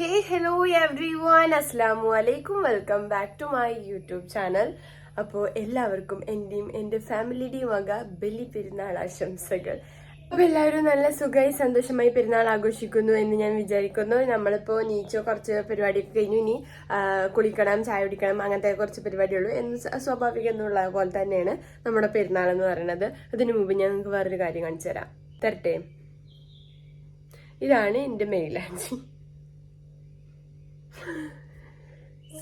ഹേ hello every one അസ്സാമു അലൈക്കും welcome back to my YouTube channel അപ്പോൾ എല്ലാവർക്കും എന്റെയും എന്റെ ഫാമിലിയുടെയും വക ബലി പെരുന്നാൾ ആശംസകൾ. അപ്പോൾ എല്ലാവരും നല്ല സുഖമായി സന്തോഷമായി പെരുന്നാൾ ആഘോഷിക്കുന്നു എന്ന് ഞാൻ വിചാരിക്കുന്നു. നമ്മളിപ്പോൾ നീച്ചോ കുറച്ച് പരിപാടിയൊക്കെ കഴിഞ്ഞു. ഇനി കുളിക്കണം ചായ കുടിക്കണം അങ്ങനത്തെ കുറച്ച് പരിപാടിയുള്ളൂ. എന്ന് സ്വാഭാവികം എന്നുള്ള പോലെ തന്നെയാണ് നമ്മുടെ പെരുന്നാൾ എന്ന് പറയുന്നത്. അതിനു മുമ്പ് ഞാൻ നിങ്ങൾക്ക് വേറൊരു കാര്യം കാണിച്ചു തരാം. തരട്ടെ? ഇതാണ് എന്റെ മെയിലാഞ്ചി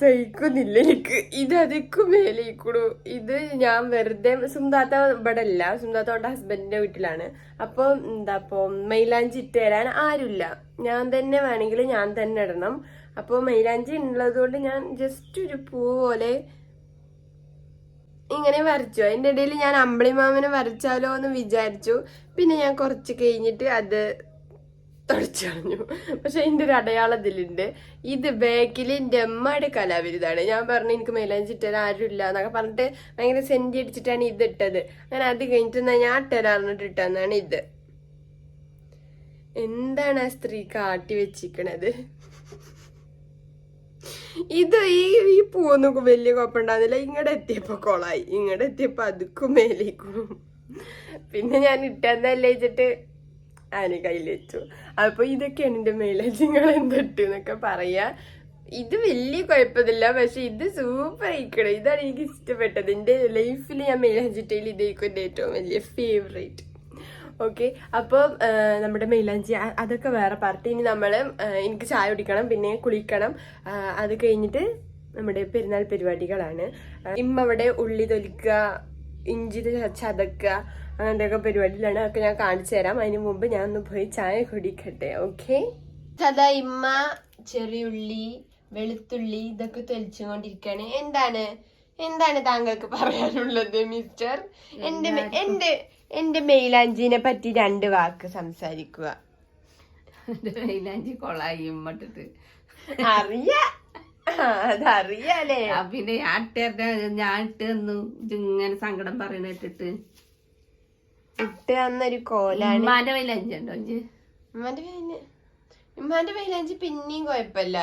സഹിക്കുന്നില്ല. എനിക്ക് ഇത് അതിക്കും മേലേക്കുടു ഇത് ഞാൻ വെറുതെ സുന്ദാത്ത ഇവിടെ അല്ല സുന്ദാത്ത അവളുടെ ഹസ്ബൻഡിന്റെ വീട്ടിലാണ്. അപ്പൊ എന്താ ഇപ്പൊ മൈലാഞ്ചി ഇട്ട് തരാൻ ആരുമില്ല. ഞാൻ തന്നെ വേണമെങ്കിൽ ഞാൻ തന്നെ ഇടണം. അപ്പോൾ മൈലാഞ്ചി ഉള്ളത് കൊണ്ട് ഞാൻ ജസ്റ്റ് ഒരു പൂ പോലെ ഇങ്ങനെ വരച്ചു. അതിന്റെ ഇടയിൽ ഞാൻ അമ്പിളിമാമനെ വരച്ചാലോ എന്ന് വിചാരിച്ചു. പിന്നെ ഞാൻ കുറച്ച് കഴിഞ്ഞിട്ട് അത് കളഞ്ഞു പക്ഷെ അതിന്റെ ഒരു അടയാളം ഇതിലുണ്ട്. ഇത് ബാക്കിൽ എന്റെ അമ്മയുടെ കലാവിരുതാണ്. ഞാൻ പറഞ്ഞു എനിക്ക് മൈലാഞ്ചി ആരും ഇല്ല എന്നൊക്കെ പറഞ്ഞിട്ട് ഭയങ്കര സെന്റി അടിച്ചിട്ടാണ് ഇത് ഇട്ടത് അങ്ങനെ അത് കഴിഞ്ഞിട്ട് ഞാൻ ഇട്ടുതരാറിഞ്ഞിട്ട് ഇട്ടെന്നാണ് ഇത്. എന്താണ് ആ സ്ത്രീ കാട്ടി വെച്ചിരിക്കണത് ഇത് ഈ ഈ പൂവൊന്നും വലിയ കുഴപ്പമുണ്ടാകുന്നില്ല. ഇങ്ങടെ എത്തിയപ്പോ കൊളായി. ഇങ്ങടെ എത്തിയപ്പോ അതുക്കും മേലേക്കും. പിന്നെ ഞാൻ ഇട്ടെന്നല്ലേ വെച്ചിട്ട് ആന കയ്യിൽ വെച്ചു അപ്പൊ ഇതൊക്കെയാണ് എന്റെ മേലാഞ്ചി നിങ്ങൾ എന്നൊക്കെ പറയാ. ഇത് വലിയ കുഴപ്പമില്ല പക്ഷെ ഇത് സൂപ്പർ ആയിക്കണം. ഇതാണ് എനിക്ക് ഇഷ്ടപ്പെട്ടത്. എന്റെ ലൈഫിൽ ഞാൻ മേലാഞ്ചിട്ടയിൽ ഇതായിരിക്കും എന്റെ ഏറ്റവും വലിയ ഫേവറേറ്റ് ഓക്കെ അപ്പോൾ നമ്മുടെ മെയിലാഞ്ചി അതൊക്കെ വേറെ പാർട്ടി ഇനി നമ്മൾ എനിക്ക് ചായ കുടിക്കണം പിന്നെ കുളിക്കണം. അത് കഴിഞ്ഞിട്ട് നമ്മുടെ പെരുന്നാൾ പരിപാടികളാണ്. ഇമ്മ അവിടെ ഉള്ളി തൊലിക്കുക ഇഞ്ചി ചതക്കുക അങ്ങനത്തെയൊക്കെ പരിപാടിയിലാണ്. അതൊക്കെ ഞാൻ കാണിച്ചു തരാം. അതിന് മുമ്പ് ഞാൻ ഒന്ന് പോയി ചായ കുടിക്കട്ടെ ഓക്കെ? സദാ ഇമ്മ ചെറിയുള്ളി വെളുത്തുള്ളി ഇതൊക്കെ തൊലിച്ചുകൊണ്ടിരിക്കുകയാണ് എന്താണ്? എന്താണ് താങ്കൾക്ക് പറയാനുള്ളത് മിസ്റ്റർ എന്റെ മെ- എന്റെ എന്റെ മെയിലാഞ്ചിനെ പറ്റി രണ്ട് വാക്ക് സംസാരിക്കുക. മെയിലാഞ്ചി മൈലാഞ്ചി കൊളായി ഇമ്മട്ടിട്ട്. അറിയാ. അതറിയാലേ. പിന്നെ ഞാൻ ഇട്ടേരുടെ ഞാൻ ഇട്ട് തന്നു. ഇങ്ങനെ സങ്കടം പറയണ ഇട്ടിട്ട് ഇട്ട് തന്നൊരു കോലാണ്. ഉമ്മാന്റെ ഇജ്ജ്? ഉമ്മാന്റെ മൈല ഉമ്മാന്റെ മൈലാഞ്ചി പിന്നെയും കുഴപ്പമില്ല.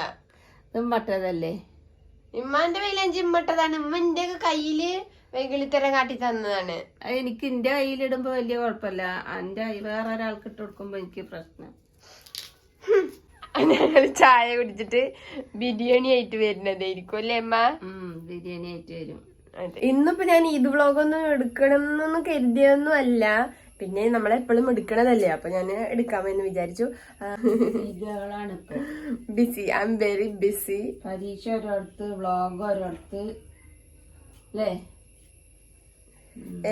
ഇതും ഉമ്മാന്റെ മൈലാഞ്ചി ഇമ്മട്ടതാണ് ഉമ്മന്റെ കയ്യിൽ വെകിളിത്തരം കാട്ടി തന്നതാണ്. എനിക്ക് എന്റെ കയ്യിലിടുമ്പോ വലിയ കുഴപ്പമില്ല. എന്റെ കൈ വേറെ ഒരാൾക്ക് ഇട്ട് കൊടുക്കുമ്പോ എനിക്ക് പ്രശ്നം. ഞങ്ങൾ ചായ കുടിച്ചിട്ട് ബിരിയാണി ആയിട്ട് വരുന്നതായിരിക്കും അല്ലേ അമ്മ? ബിരിയാണി ആയിട്ട് വരും. ഇന്നിപ്പോ ഞാൻ ഈദ് വ്ളോഗ് ഒന്നും എടുക്കണം എന്നൊന്നും കരുതിയൊന്നും അല്ല. പിന്നെ നമ്മളെപ്പോഴും എടുക്കണതല്ലേ. അപ്പൊ ഞാൻ എടുക്കാമെന്ന് വിചാരിച്ചു. Busy I am very busy പരീക്ഷ ഒരിടത്ത് വ്ളോഗ് ഒരിടത്ത് അല്ലേ?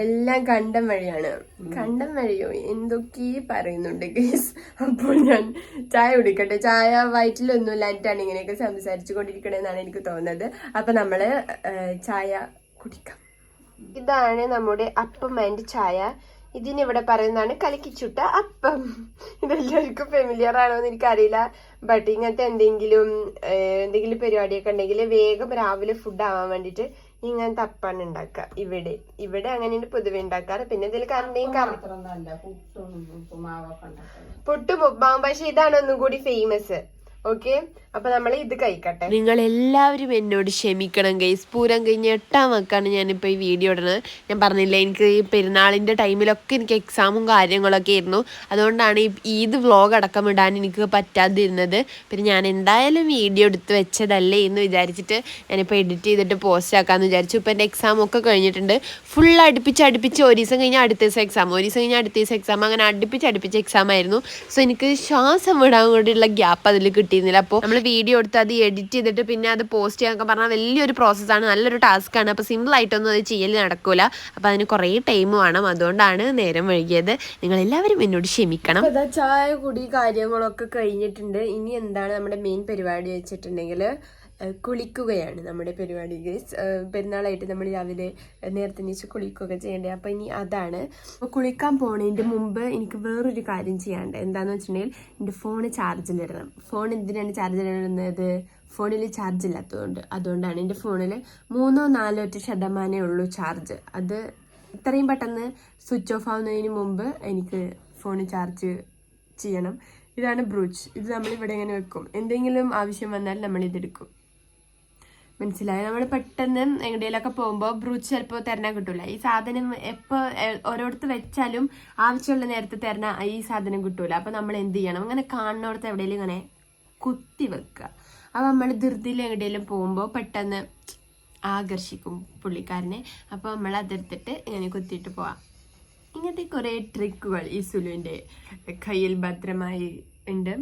എല്ലാം കണ്ടം വഴിയാണ്. കണ്ടം വഴിയോ? എന്തൊക്കെ പറയുന്നുണ്ട് ഗേസ് അപ്പോൾ ഞാൻ ചായ കുടിക്കട്ടെ. ചായ വയറ്റിലൊന്നും ലൈറ്റാണ് ഇങ്ങനെയൊക്കെ സംസാരിച്ചു കൊണ്ടിരിക്കണെന്നാണ് എനിക്ക് തോന്നുന്നത്. അപ്പൊ നമ്മൾ ചായ കുടിക്കാം. ഇതാണ് നമ്മുടെ അപ്പം ആൻഡ് ചായ. ഇതിനിവിടെ പറയുന്നതാണ് കലക്കിച്ചുട്ട അപ്പം. ഇതെല്ലാവർക്കും ഫെമിലിയർ ആണോ എന്ന് എനിക്കറിയില്ല. ബട്ട് ഇങ്ങനത്തെ എന്തെങ്കിലും എന്തെങ്കിലും പരിപാടിയൊക്കെ ഉണ്ടെങ്കിൽ വേഗം രാവിലെ ഫുഡ് ആവാൻ വേണ്ടിയിട്ട് ഇങ്ങനത്തെ അപ്പാണ് ഉണ്ടാക്കുക. ഇവിടെ ഇവിടെ അങ്ങനെയാണ് പൊതുവെ ഉണ്ടാക്കാറ്. പിന്നെ ഇതിൽ കറിന്റെയും കറി പുട്ടും ഉപ്പുമാവൊക്കെ ഉണ്ടാക്കുന്നത് പൊട്ടും ഉപ്പാവും പക്ഷെ ഇതാണ് ഒന്നും കൂടി ഫേമസ് ഓക്കെ? അപ്പൊ നമ്മൾ ഇത് കഴിക്കട്ടെ. നിങ്ങൾ എല്ലാവരും എന്നോട് ക്ഷമിക്കണം ഗൈസ് പൂരം കഴിഞ്ഞ് എട്ടാം വെക്കാണ് ഞാനിപ്പോൾ ഈ വീഡിയോ ഇടുന്നത് ഞാൻ പറഞ്ഞില്ല എനിക്ക് പെരുന്നാളിന്റെ ടൈമിലൊക്കെ എനിക്ക് എക്സാമും കാര്യങ്ങളൊക്കെ ആയിരുന്നു. അതുകൊണ്ടാണ് ഈ ഈദ് വ്ളോഗ് അടക്കം ഇടാൻ എനിക്ക് പറ്റാതിരുന്നത്. പിന്നെ ഞാൻ എന്തായാലും വീഡിയോ എടുത്ത് വെച്ചതല്ലേ എന്ന് വിചാരിച്ചിട്ട് ഞാനിപ്പോൾ എഡിറ്റ് ചെയ്തിട്ട് പോസ്റ്റ് ആക്കാമെന്ന് വിചാരിച്ചു. എന്റെ എക്സാം ഒക്കെ കഴിഞ്ഞിട്ടുണ്ട്. ഫുൾ അടുപ്പിച്ച് അടുപ്പിച്ച് ഒരു ദിവസം കഴിഞ്ഞാൽ അടുത്ത ദിവസം എക്സാം ഒരു ദിവസം കഴിഞ്ഞാൽ അടുത്ത ദിവസം എക്സാം അങ്ങനെ അടുപ്പിച്ച് അടുപ്പിച്ച് എക്സാം ആയിരുന്നു. സോ എനിക്ക് ശ്വാസം വിടാൻ വേണ്ടിയുള്ള ഗ്യാപ്പ് അതിൽ കിട്ടിയിരുന്നില്ല. അപ്പോൾ നമ്മൾ വീഡിയോ എടുത്ത് അത് എഡിറ്റ് ചെയ്തിട്ട് പിന്നെ അത് പോസ്റ്റ് ചെയ്യാനൊക്കെ പറഞ്ഞാൽ വലിയൊരു പ്രോസസ്സാണ് നല്ലൊരു ടാസ്ക്കാണ് അപ്പോൾ സിമ്പിൾ ആയിട്ടൊന്നും അത് ചെയ്യൽ നടക്കൂല. അപ്പോൾ അതിന് കുറേ ടൈം വേണം. അതുകൊണ്ടാണ് നേരം വൈകിയത്. നിങ്ങൾ എല്ലാവരും എന്നോട് ക്ഷമിക്കണം. ചായ കൂടി കാര്യങ്ങളൊക്കെ കഴിഞ്ഞിട്ടുണ്ട്. ഇനി എന്താണ് നമ്മുടെ മെയിൻ പരിപാടി വെച്ചിട്ടുണ്ടെങ്കിൽ കുളിക്കുകയാണ് നമ്മുടെ പരിപാടി ഗൈസ്. പെരുന്നാളായിട്ട് നമ്മൾ രാവിലെ നേരത്തെ കുളിക്കുക കുളിക്കുകയൊക്കെ ചെയ്യേണ്ടത് അപ്പോൾ ഇനി അതാണ്. കുളിക്കാൻ പോണതിന്റെ മുമ്പ് എനിക്ക് വേറൊരു കാര്യം ചെയ്യാണ്ട് എന്താണെന്ന് വെച്ചിട്ടുണ്ടെങ്കിൽ എന്റെ ഫോൺ ചാർജിലിടണം ഫോൺ എന്തിനാണ് ചാർജിലിടുന്നത് ഫോണിൽ ചാർജ് ഇല്ലാത്തതുകൊണ്ട്. അതുകൊണ്ടാണ് എന്റെ ഫോണിൽ മൂന്നോ നാലോ ഒറ്റ ശതമാനമേ ഉള്ളൂ ചാർജ് അത് ഇത്രയും പെട്ടെന്ന് സ്വിച്ച് ഓഫ് ആവുന്നതിന് മുമ്പ് എനിക്ക് ഫോൺ ചാർജ് ചെയ്യണം. ഇതാണ് ബ്രൂച്ച്. ഇത് നമ്മളിവിടെ ഇങ്ങനെ വെക്കും? എന്തെങ്കിലും ആവശ്യം വന്നാൽ നമ്മൾ ഇതെടുക്കും. മനസ്സിലായി? നമ്മൾ പെട്ടെന്ന് എവിടെയെങ്കിലൊക്കെ പോകുമ്പോൾ ബ്രൂച്ച് ചിലപ്പോൾ തരണം കിട്ടൂല. ഈ സാധനം എപ്പോൾ ഓരോടത്ത് വെച്ചാലും ആവശ്യമുള്ള നേരത്തെ തരണ ഈ സാധനം കിട്ടൂല. അപ്പം നമ്മൾ എന്ത് ചെയ്യണം? അങ്ങനെ കാണുന്നിടത്ത് എവിടെയെങ്കിലും ഇങ്ങനെ കുത്തി വെക്കുക അപ്പം നമ്മൾ ധൃതിയിൽ എങ്ങടെയെങ്കിലും പോകുമ്പോൾ പെട്ടെന്ന് ആകർഷിക്കും പുള്ളിക്കാരനെ. അപ്പോൾ നമ്മൾ അതെടുത്തിട്ട് ഇങ്ങനെ കുത്തിയിട്ട് പോവാം. ഇങ്ങനത്തെ കുറേ ട്രിക്കുകൾ ഈ സുലുവിന്റെ കയ്യിൽ ഭദ്രമായി ഉണ്ട്.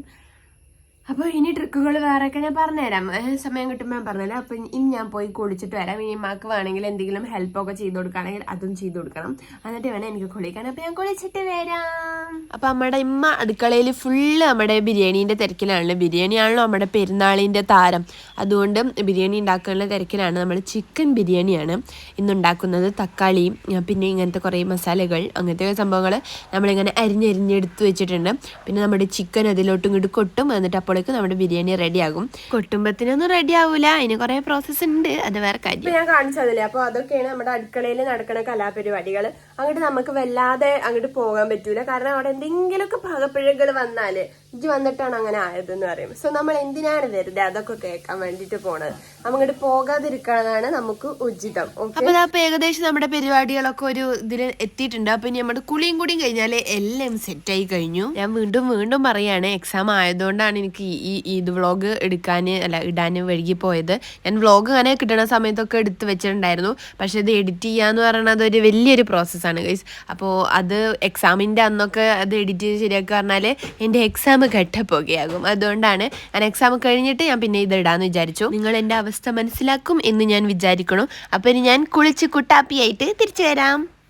അപ്പോൾ ഇനി ട്രിക്കുകൾ വേറെ ഒക്കെ ഞാൻ പറഞ്ഞുതരാം. സമയം കിട്ടുമ്പോൾ ഞാൻ പറഞ്ഞുതരാം. അപ്പം ഇനി ഞാൻ പോയി കുളിച്ചിട്ട് വരാം. ഇനി മാക്ക് വേണമെങ്കിൽ എന്തെങ്കിലും ഹെൽപ്പൊക്കെ ചെയ്ത് കൊടുക്കുകയാണെങ്കിൽ അതും ചെയ്ത് കൊടുക്കണം. എന്നിട്ട് വേണം എനിക്ക് കുളിക്കാൻ. അപ്പം ഞാൻ കുളിച്ചിട്ട് വരാം. അപ്പം നമ്മുടെ ഇമ്മ അടുക്കളയിൽ ഫുള്ള് നമ്മുടെ ബിരിയാണീന്റെ തിരക്കിലാണല്ലോ. ബിരിയാണിയാണല്ലോ നമ്മുടെ പെരുന്നാളിന്റെ താരം. അതുകൊണ്ട് ബിരിയാണി ഉണ്ടാക്കാനുള്ള തിരക്കിലാണ് നമ്മൾ ചിക്കൻ ബിരിയാണിയാണ് ഇന്നുണ്ടാക്കുന്നത് തക്കാളിയും പിന്നെ ഇങ്ങനത്തെ കുറേ മസാലകൾ അങ്ങനത്തെ സംഭവങ്ങൾ നമ്മളിങ്ങനെ അരിഞ്ഞരിഞ്ഞെടുത്ത് വെച്ചിട്ടുണ്ട്. പിന്നെ നമ്മുടെ ചിക്കൻ അതിലോട്ടും ഇങ്ങോട്ട് കൊട്ടും. എന്നിട്ട് അപ്പോഴേക്കും നമ്മുടെ ബിരിയാണി റെഡിയാകും. കൊട്ടുമ്പത്തിനൊന്നും റെഡി ആവൂല അതിന് കുറെ പ്രോസസ് ഉണ്ട്. അത് വേറെ കാര്യം. ഞാൻ കാണിച്ചതല്ലേ? അപ്പോൾ അതൊക്കെയാണ് നമ്മുടെ അടുക്കളയിൽ നടക്കുന്ന കലാപരിപാടികൾ അങ്ങോട്ട് നമുക്ക് വല്ലാതെ അങ്ങോട്ട് പോകാൻ പറ്റൂല. കാരണം അവിടെ എന്തെങ്കിലുമൊക്കെ പാകപ്പിഴകൾ വന്നാൽ ഇജ്ജ് വന്നിട്ടാണ് അങ്ങനെ ആയതെന്ന് പറയും. സോ നമ്മൾ എന്തിനാണ് വെറുതെ അതൊക്കെ കേൾക്കാൻ വേണ്ടിട്ട് പോണത്? അങ്ങോട്ട് പോകാതിരിക്കാനാണ് നമുക്ക് ഉചിതം. അപ്പൊ അപ്പൊ ഏകദേശം നമ്മുടെ പരിപാടികളൊക്കെ ഒരു ഇതിൽ എത്തിയിട്ടുണ്ട്. അപ്പൊ ഇനി നമ്മുടെ കുളിയും കൂടിയും കഴിഞ്ഞാൽ എല്ലാം സെറ്റ് ആയി കഴിഞ്ഞു. ഞാൻ വീണ്ടും വീണ്ടും പറയാണ് എക്സാം ആയതുകൊണ്ടാണ് എനിക്ക് ഈ- ഈ ഈ ഇത് വ്ളോഗ് എടുക്കാൻ അല്ല ഇടാൻ വഴുകി പോയത്. ഞാൻ വ്ളോഗ് അങ്ങനെ കിട്ടണ സമയത്തൊക്കെ എടുത്ത് വെച്ചിട്ടുണ്ടായിരുന്നു. പക്ഷേ ഇത് എഡിറ്റ് ചെയ്യാന്ന് പറയുന്നത് ഒരു വലിയൊരു പ്രോസസ്സാണ് ഗൈസ് അപ്പോൾ അത് എക്സാമിന്റെ അന്നൊക്കെ അത് എഡിറ്റ് ചെയ്ത് ശരിയാക്കുക പറഞ്ഞാൽ എന്റെ എക്സാം ഘട്ടപ്പോകെയാകും. അതുകൊണ്ടാണ് ഞാൻ എക്സാം കഴിഞ്ഞിട്ട് ഞാൻ പിന്നെ ഇത് ഇടാന്ന് വിചാരിച്ചു. നിങ്ങൾ എന്റെ അവസ്ഥ മനസ്സിലാക്കും എന്ന് ഞാൻ വിചാരിക്കണം. അപ്പോൾ ഇനി ഞാൻ കുളിച്ച് കുട്ടാപ്പിയായിട്ട് തിരിച്ചു വരാം.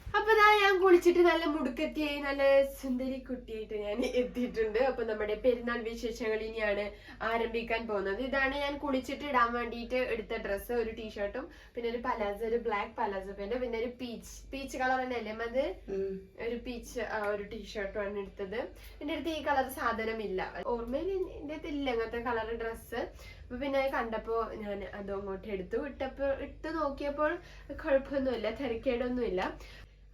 കുളിച്ചിട്ട് നല്ല മുടുക്കത്തിയായി നല്ല സുന്ദരി കുട്ടിയായിട്ട് ഞാൻ എത്തിയിട്ടുണ്ട്. അപ്പൊ നമ്മുടെ പെരുന്നാൾ വിശേഷങ്ങൾ ഇനിയാണ് ആരംഭിക്കാൻ പോകുന്നത്. ഇതാണ് ഞാൻ കുളിച്ചിട്ട് ഇടാൻ വേണ്ടിയിട്ട് എടുത്ത ഡ്രസ്സ് ഒരു ടീഷർട്ടും പിന്നെ ഒരു പലാസോ ഒരു ബ്ലാക്ക് പലാസോ പിന്നെ പിന്നെ ഒരു പീച്ച് പീച്ച് കളർ തന്നെയല്ലേ അത് ഒരു പീച്ച് ഒരു ടീഷർട്ടും ആണ് എടുത്തത്. എന്റെ അടുത്ത് ഈ കളർ സാധനം ഇല്ല ഓർമ്മയിൽ എന്റെ അടുത്ത് ഇല്ല അങ്ങനത്തെ കളർ ഡ്രസ്സ് അപ്പൊ പിന്നെ കണ്ടപ്പോ ഞാൻ അത് അങ്ങോട്ട് എടുത്തു. ഇട്ടപ്പോ ഇട്ട് നോക്കിയപ്പോൾ കുഴപ്പമൊന്നുമില്ല തിരക്കേടൊന്നുമില്ല.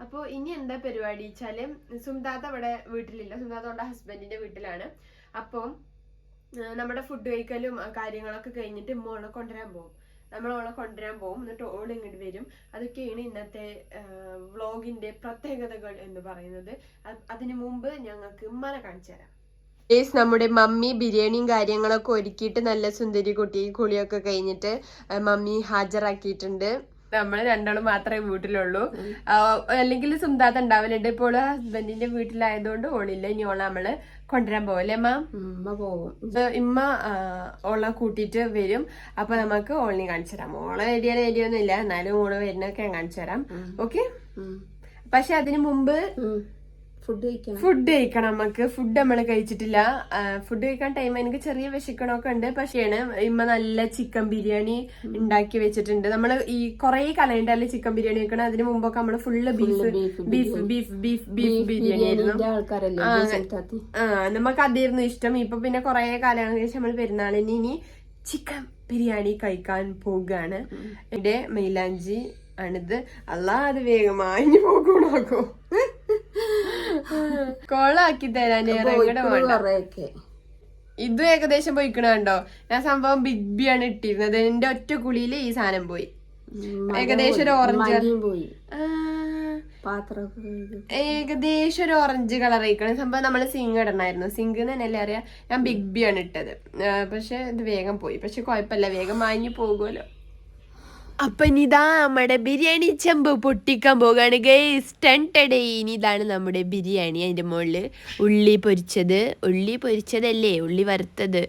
അപ്പോൾ ഇനി എന്താ പരിപാടി? വെച്ചാൽ സുന്ദാത്ത അവിടെ വീട്ടിലില്ല. സുന്ദാത്തോടെ ഹസ്ബൻഡിന്റെ വീട്ടിലാണ്. അപ്പോൾ നമ്മുടെ ഫുഡ് കഴിക്കലും കാര്യങ്ങളൊക്കെ കഴിഞ്ഞിട്ട് മോളെ കൊണ്ടുവരാൻ പോകും നമ്മൾ ഓളെ കൊണ്ടുവരാൻ പോകും എന്നിട്ട് ഓൾ ഇങ്ങോട്ട് വരും. അതൊക്കെയാണ് ഇന്നത്തെ വ്ളോഗിന്റെ പ്രത്യേകതകൾ എന്ന് പറയുന്നത്. അതിനു മുമ്പ് ഞങ്ങൾക്ക് ഉമ്മാനെ കാണിച്ചു തരാം. ഏസ് നമ്മുടെ മമ്മി ബിരിയാണിയും കാര്യങ്ങളൊക്കെ ഒരുക്കിയിട്ട് നല്ല സുന്ദരി കുട്ടി കുളിയൊക്കെ കഴിഞ്ഞിട്ട് മമ്മി ഹാജരാക്കിയിട്ടുണ്ട്. നമ്മൾ രണ്ടാളും മാത്രമേ വീട്ടിലുള്ളൂ. അല്ലെങ്കിൽ സുന്ദാത്ത ഉണ്ടാവില്ലേ ഇപ്പോൾ ഹസ്ബൻഡിന്റെ വീട്ടിലായതുകൊണ്ട് ഓളില്ല. ഇനി ഓളെ നമ്മൾ കൊണ്ടുവരാൻ പോവല്ലേ അമ്മ? ഉമ്മ പോകും ഇമ്മ ഓളെ കൂട്ടിയിട്ട് വരും. അപ്പൊ നമുക്ക് ഓളിനെ കാണിച്ചു തരാം. ഓളെ ഏരിയ ഏരിയ ഒന്നും ഇല്ല എന്നാലും ഓൾ വരുന്നൊക്കെ ഞാൻ കാണിച്ചു തരാം. ഓക്കെ പക്ഷെ അതിനു മുമ്പ് ഫുഡ് കഴിക്കണം. ഫുഡ് കഴിക്കണം. നമുക്ക് ഫുഡ് നമ്മൾ കഴിച്ചിട്ടില്ല. ഫുഡ് കഴിക്കാൻ ടൈം എനിക്ക് ചെറിയ വിശക്കണമൊക്കെ ഉണ്ട്. പക്ഷേയാണ് ഇമ്മ നല്ല ചിക്കൻ ബിരിയാണി ഉണ്ടാക്കി വെച്ചിട്ടുണ്ട്. നമ്മൾ ഈ കുറെ കലണ്ടല്ലേ ചിക്കൻ ബിരിയാണി വെക്കണം അതിന് മുമ്പൊക്കെ നമ്മൾ full beef beef beef beef beef biryani. ആയിരുന്നു ആൾക്കാരല്ലേ? ആ, നമുക്ക് അതായിരുന്നു ഇഷ്ടം. ഇപ്പൊ പിന്നെ കുറെ കാലങ്ങൾക്ക് ശേഷം നമ്മൾ പെരുന്നാളിന് ഇനി ചിക്കൻ ബിരിയാണി കഴിക്കാൻ പോവുകയാണ്. ഇവിടെ മൈലാഞ്ചി ആണിത്. അല്ല അത് വേഗം മാഞ്ഞു പോകണോക്കോ. കൊളാക്കി തരാൻ ഇത് ഏകദേശം പോയിക്കണോ ഞാൻ സംഭവം ബിഗ് ബി ആണ് ഇട്ടിരുന്നത്. എന്റെ ഒറ്റ കുളിയിൽ ഈ സാധനം പോയി. ഏകദേശം ഒരു ഓറഞ്ച് പോയി. ഏകദേശം ഒരു ഓറഞ്ച് കളർ ആയിക്കണം. സംഭവം നമ്മൾ സിങ്ക് ഇടണമായിരുന്നു സിങ്ക് തന്നെയല്ലേ അറിയാം? ഞാൻ ബിഗ് ബി ആണ് ഇട്ടത്. പക്ഷെ ഇത് വേഗം പോയി. പക്ഷെ കുഴപ്പമില്ല. വേഗം വാങ്ങി പോകുമല്ലോ അപ്പൊ ഇനിതാ നമ്മുടെ ബിരിയാണി ചെമ്പ് പൊട്ടിക്കാൻ പോകാണ്. ഗൈസ് ടെന്റഡേ ഇനി ഇതാണ് നമ്മുടെ ബിരിയാണി അതിന്റെ മുകളിൽ ഉള്ളി പൊരിച്ചത്. ഉള്ളി പൊരിച്ചതല്ലേ? ഉള്ളി വറുത്തത്.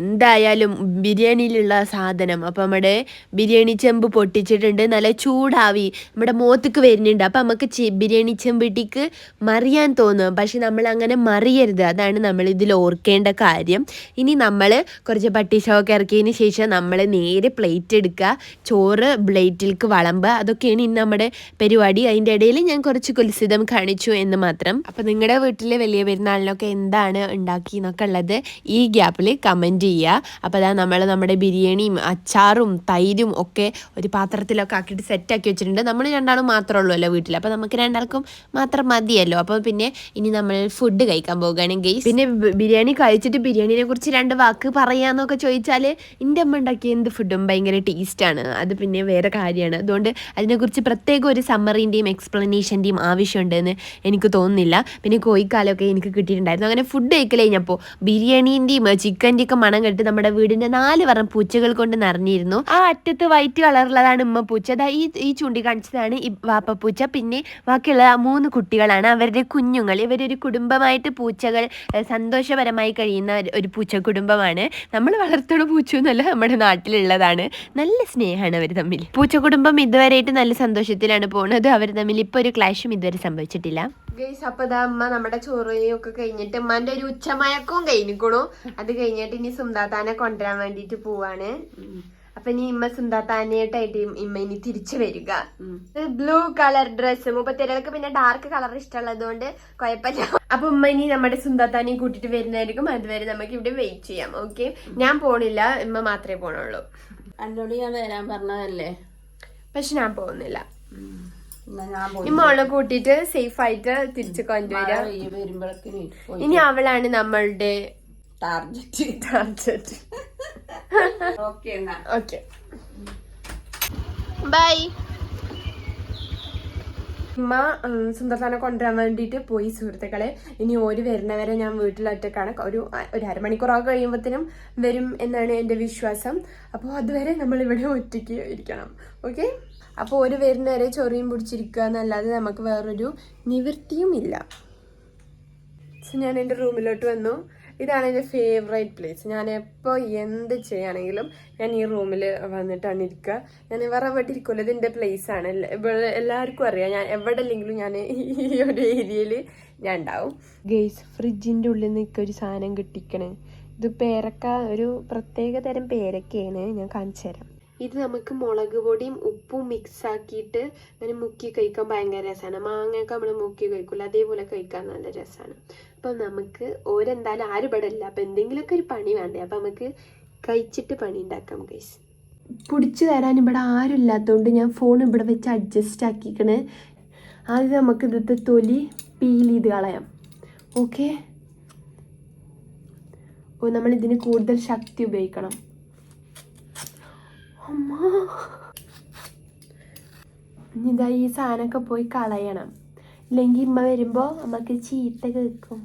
എന്തായാലും ബിരിയാണിയിലുള്ള സാധനം. അപ്പം നമ്മുടെ ബിരിയാണി ചെമ്പ് പൊട്ടിച്ചിട്ടുണ്ട്. നല്ല ചൂടാവി. നമ്മുടെ മുഖത്തേക്ക് വരുന്നുണ്ട്. അപ്പം നമുക്ക് ബിരിയാണി ചെമ്പിട്ടിക്ക് മറിയാൻ തോന്നും. പക്ഷെ നമ്മൾ അങ്ങനെ മറിയരുത്. അതാണ് നമ്മൾ ഇതിൽ ഓർക്കേണ്ട കാര്യം. ഇനി നമ്മൾ കുറച്ച് പട്ടിഷമൊക്കെ ഇറക്കിയതിന് ശേഷം നമ്മൾ നേരെ പ്ലേറ്റ് എടുക്കുക. ചോറ് ചോറ് പ്ലേറ്റിലേക്ക് വളമ്പ് അതൊക്കെയാണ് ഇന്ന് നമ്മുടെ പരിപാടി. അതിന്റെ ഇടയിൽ ഞാൻ കുറച്ച് കുൽസിതം കാണിച്ചു എന്ന് മാത്രം. അപ്പോൾ നിങ്ങളുടെ വീട്ടിലെ വലിയ പെരുന്നാളിനൊക്കെ എന്താണ് ഉണ്ടാക്കി എന്നൊക്കെ ഉള്ളത് ഈ ഗ്യാപ്പിൽ കമന്റ് ചെയ്യുക. അപ്പോൾ അതാ നമ്മൾ നമ്മുടെ ബിരിയാണിയും അച്ചാറും തൈരും ഒക്കെ ഒരു പാത്രത്തിലൊക്കെ ആക്കിയിട്ട് സെറ്റാക്കി വെച്ചിട്ടുണ്ട്. നമ്മൾ രണ്ടാളും മാത്രമേ ഉള്ളൂ അല്ലോ വീട്ടിൽ? അപ്പോൾ നമുക്ക് രണ്ടാൾക്കും മാത്രം മതിയല്ലോ. അപ്പോൾ പിന്നെ ഇനി നമ്മൾ ഫുഡ് കഴിക്കാൻ പോകുകയാണെങ്കിൽ പിന്നെ ബിരിയാണി കഴിച്ചിട്ട് ബിരിയാണിനെ കുറിച്ച് രണ്ട് വാക്ക് പറയാന്നൊക്കെ ചോദിച്ചാൽ എന്റെ അമ്മ ഉണ്ടാക്കിയ എന്ത് ഫുഡും ഭയങ്കര ടേസ്റ്റാണ് അത് പിന്നെ വേറെ കാര്യമാണ്. അതുകൊണ്ട് അതിനെക്കുറിച്ച് പ്രത്യേക ഒരു സമ്മറിന്റെയും എക്സ്പ്ലനേഷന്റെയും ആവശ്യമുണ്ടെന്ന് എനിക്ക് തോന്നുന്നില്ല. പിന്നെ കോഴിക്കാലമൊക്കെ എനിക്ക് കിട്ടിയിട്ടുണ്ടായിരുന്നു. അങ്ങനെ ഫുഡ് കഴിക്കൽ കഴിഞ്ഞപ്പോൾ ബിരിയാണീന്റെയും ചിക്കന്റെയും ഒക്കെ മണം കെട്ട് നമ്മുടെ വീടിന്റെ നാല് വറം പൂച്ചകൾ കൊണ്ട് നിറഞ്ഞിരുന്നു. ആ അറ്റത്ത് വൈറ്റ് കളറുള്ളതാണ് ഉമ്മ പൂച്ച. അതാ ഈ ഈ ചൂണ്ടിക്കാണിച്ചതാണ് ഈ വാപ്പ പൂച്ച പിന്നെ ബാക്കിയുള്ള മൂന്ന് കുട്ടികളാണ്. അവരുടെ കുഞ്ഞുങ്ങൾ. ഇവരൊരു കുടുംബമായിട്ട് പൂച്ചകൾ സന്തോഷപരമായി കഴിയുന്ന ഒരു പൂച്ച കുടുംബമാണ്. നമ്മൾ വളർത്തുന്ന പൂച്ചയൊന്നുമല്ല നമ്മുടെ നാട്ടിലുള്ളതാണ്. നല്ല സ്നേഹമാണ് അവർ തമ്മിൽ. പൂച്ച കുടുംബം ഇതുവരെയായിട്ട് നല്ല സന്തോഷത്തിലാണ് പോണത്. അവർ തമ്മിൽ ഇപ്പൊ ഒരു ക്ലാഷും ഇതുവരെ സംഭവിച്ചിട്ടില്ല. ഗൈസ് അപ്പൊ അമ്മ നമ്മുടെ ചോറയും ഒക്കെ കഴിഞ്ഞിട്ട് ഉമ്മാന്റെ ഒരു ഉച്ചമയക്കവും കഴിഞ്ഞിക്കണു. അത് കഴിഞ്ഞിട്ട് ഇനി സുന്ദാത്താനെ കൊണ്ടുവരാൻ വേണ്ടിട്ട് പോവാണ്. അപ്പൊ ഇനി ഇമ്മ സുന്ദാത്താനായിട്ടായിട്ട് ഇമ്മ ഇനി തിരിച്ചു വരിക. ബ്ലൂ കളർ ഡ്രസ്സ് മുപ്പത്തിരകൾക്ക് പിന്നെ ഡാർക്ക് കളർ ഇഷ്ടമുള്ളത് കൊണ്ട് കുഴപ്പമില്ല. അപ്പൊ ഉമ്മ ഇനി നമ്മുടെ സുന്ദാത്താനെയും കൂട്ടിട്ട് വരുന്നതായിരിക്കും. അതുവരെ നമുക്ക് ഇവിടെ വെയിറ്റ് ചെയ്യാം ഓക്കെ ഞാൻ പോണില്ല ഇമ്മ മാത്രമേ പോണുള്ളൂ. എന്നോട് ഞാൻ വരാൻ പറഞ്ഞതല്ലേ? പക്ഷെ ഞാൻ പോകുന്നില്ല. മോളെ കൂട്ടിട്ട് സേഫ് ആയിട്ട് തിരിച്ചു കൊണ്ടുവരാം. ഇനി അവളാണ് നമ്മളുടെ target target okay okay bye ഉമ്മ സുന്ദർത്താനെ കൊണ്ടുവരാൻ വേണ്ടിയിട്ട് പോയി സുഹൃത്തുക്കളെ. ഇനി ഓര് വരുന്നവരെ ഞാൻ വീട്ടിൽ ഒറ്റക്കാണ് ഒരു ഒരു അരമണിക്കൂറൊക്കെ കഴിയുമ്പോഴത്തേനും വരും എന്നാണ് എന്റെ വിശ്വാസം. അപ്പോൾ അതുവരെ നമ്മൾ ഇവിടെ ഒറ്റയ്ക്ക് ഇരിക്കണം. ഓക്കെ? അപ്പോൾ ഒരു വരുന്നവരെ ചൊറിയും പിടിച്ചിരിക്കുക എന്നല്ലാതെ നമുക്ക് വേറൊരു നിവൃത്തിയും ഇല്ല. സോ ഞാൻ എന്റെ റൂമിലോട്ട് വന്നു. ഇതാണ് എന്റെ ഫേവറേറ്റ് പ്ലേസ് ഞാൻ എപ്പോൾ എന്ത് ചെയ്യുകയാണെങ്കിലും ഞാൻ ഈ റൂമിൽ വന്നിട്ടാണ് ഇരിക്കുക ഞാൻ വേറെ എവിടെ ഇരിക്കുമല്ലോ ഇതിന്റെ ആണ്. ഇവിടെ എല്ലാവർക്കും അറിയാം. ഞാൻ എവിടെ അല്ലെങ്കിലും ഞാൻ ഈ ഒരു ഏരിയയിൽ ഞാൻ ഉണ്ടാവും. ഗെയ്സ് ഫ്രിഡ്ജിന്റെ ഉള്ളിൽ നിൽക്കുക ഒരു സാധനം കിട്ടിക്കണേ. ഇത് പേരക്ക ഒരു പ്രത്യേക തരം പേരക്കയാണ്. ഞാൻ കാണിച്ചു തരാം. ഇത് നമുക്ക് മുളക് പൊടിയും ഉപ്പും മിക്സ് ആക്കിയിട്ട് അങ്ങനെ മുക്കി കഴിക്കാൻ ഭയങ്കര രസമാണ് മാങ്ങയൊക്കെ നമ്മൾ മുക്കി കഴിക്കില്ല അതേപോലെ കഴിക്കാൻ നല്ല രസമാണ് അപ്പം നമുക്ക് ഓരെന്തായാലും ആരും ഇവിടെ ഇല്ല അപ്പം എന്തെങ്കിലുമൊക്കെ ഒരു പണി വേണ്ടേ? അപ്പം നമുക്ക് കഴിച്ചിട്ട് പണി ഉണ്ടാക്കാം ഗൈസ് പിടിച്ചു തരാൻ ഇവിടെ ആരും ഇല്ലാത്തതുകൊണ്ട് ഞാൻ ഫോൺ ഇവിടെ വെച്ച് അഡ്ജസ്റ്റ് ആക്കിക്കണേ. ആദ്യം നമുക്ക് ഇന്നത്തെ തൊലി പീൽ ചെയ്ത് കളയാം. ഓക്കെ ഓ നമ്മൾ ഇതിന് കൂടുതൽ ശക്തി ഉപയോഗിക്കണം. അമ്മ. ഇനി ഇതാ ഈ സാധനമൊക്കെ പോയി കളയണം. ഇല്ലെങ്കിൽ ഇമ്മ വരുമ്പോ നമുക്ക് ചീത്ത കേൾക്കും.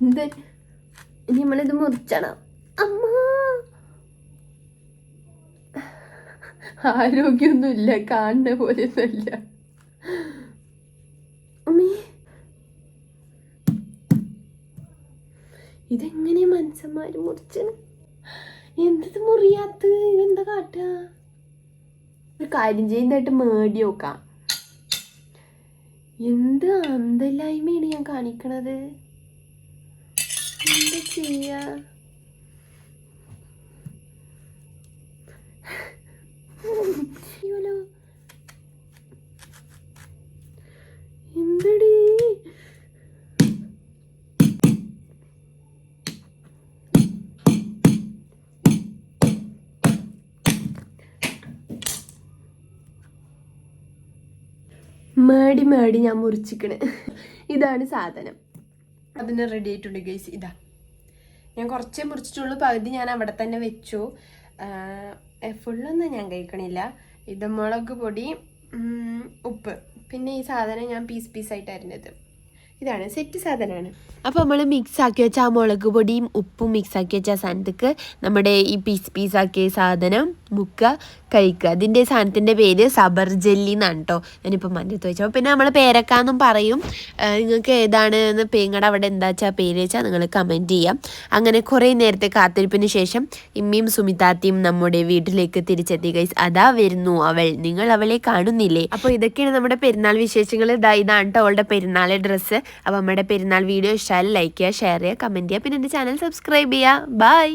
എന്ത്? ഇനി നമ്മളിത് മുറിച്ചണം. അമ്മ! ആരോഗ്യമൊന്നുമില്ല കാണുന്ന പോലെ അമ്മേ ഇതെങ്ങനെ മനുഷ്യന്മാര് മുറിച്ചത്? എന്തത് മുറിയാത്ത എന്താ കാട്ടുക ഒരു കാര്യം ചെയ്യുന്നതായിട്ട് മേടി നോക്കാം. എന്ത് അന്തല്ലായ്മയാണ് ഞാൻ കാണിക്കണത് എന്താ ചെയ്യാ. മേടി മേടി ഞാൻ മുറിച്ചിക്കണ്. ഇതാണ് സാധനം. അതിന് റെഡി ആയിട്ടുണ്ട് ഗൈസ് ഇതാ. ഞാൻ കുറച്ചേ മുറിച്ചിട്ടുള്ളൂ. പകുതി ഞാൻ അവിടെ തന്നെ വെച്ചു. ഫുള്ളൊന്നും ഞാൻ കഴിക്കണില്ല. ഇത് മുളക് പൊടി ഉപ്പ്. പിന്നെ ഈ സാധനം ഞാൻ പീസ് പീസായിട്ട് അരിഞ്ഞത്. ഇതാണ് സെറ്റ് സാധനമാണ്. അപ്പോൾ നമ്മൾ മിക്സ് ആക്കി വെച്ച ആ മുളക് പൊടിയും ഉപ്പും മിക്സ് ആക്കി വെച്ച സാധനത്തേക്ക് നമ്മുടെ ഈ പീസ് പീസ് ആക്കിയ സാധനം മുക്ക കഴിക്കുക. അതിന്റെ സാധനത്തിന്റെ പേര് സബർ ജെല്ലി എന്നാണ് കേട്ടോ ഞാനിപ്പോൾ മഞ്ഞത്ത് വെച്ചപ്പോൾ പിന്നെ നമ്മൾ പേരക്കാന്നും പറയും. നിങ്ങൾക്ക് ഏതാണ് എന്ന് പേങ്ങടെ അവിടെ എന്താ വെച്ചാൽ പേര് വെച്ചാൽ നിങ്ങൾ കമന്റ് ചെയ്യാം. അങ്ങനെ കുറേ നേരത്തെ കാത്തിരിപ്പിന് ശേഷം ഇമ്മിയും സുമിതാത്തിയും നമ്മുടെ വീട്ടിലേക്ക് തിരിച്ചെത്തി. ഗൈസ് അതാ വരുന്നു അവൾ. നിങ്ങൾ അവളെ കാണുന്നില്ലേ? അപ്പോൾ ഇതൊക്കെയാണ് നമ്മുടെ പെരുന്നാൾ വിശേഷങ്ങൾ ഇതാ ഇതാണ് കേട്ടോ അവളുടെ പെരുന്നാൾ ഡ്രസ്സ്. അപ്പോൾ അമ്മയുടെ പെരുന്നാൾ വീഡിയോ ഇഷ്ടമായാലും ലൈക്ക് ചെയ്യുക ഷെയർ ചെയ്യുക കമന്റ് ചെയ്യുക. പിന്നെ എന്റെ ചാനൽ സബ്സ്ക്രൈബ് ചെയ്യുക. ബൈ